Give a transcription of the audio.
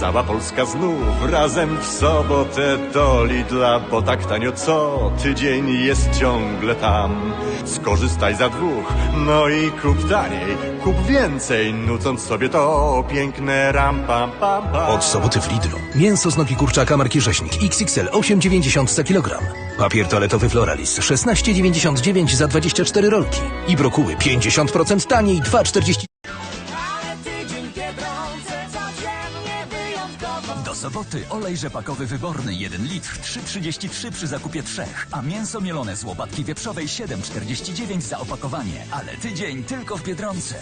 cała Polska znów razem w sobotę do Lidla, bo tak tanio co tydzień jest ciągle tam. Skorzystaj za dwóch, no i kup taniej, kup więcej, nucąc sobie to piękne ram pam pam pam. Od soboty w Lidlu. Mięso z nogi kurczaka marki Rzeźnik XXL 8,90 za kilogram. Papier toaletowy Floralis 16,99 za 24 rolki. I brokuły 50% taniej 2,40 Do soboty olej rzepakowy wyborny 1 litr 3,33 przy zakupie 3, a mięso mielone z łopatki wieprzowej 7,49 za opakowanie. Ale tydzień tylko w Biedronce.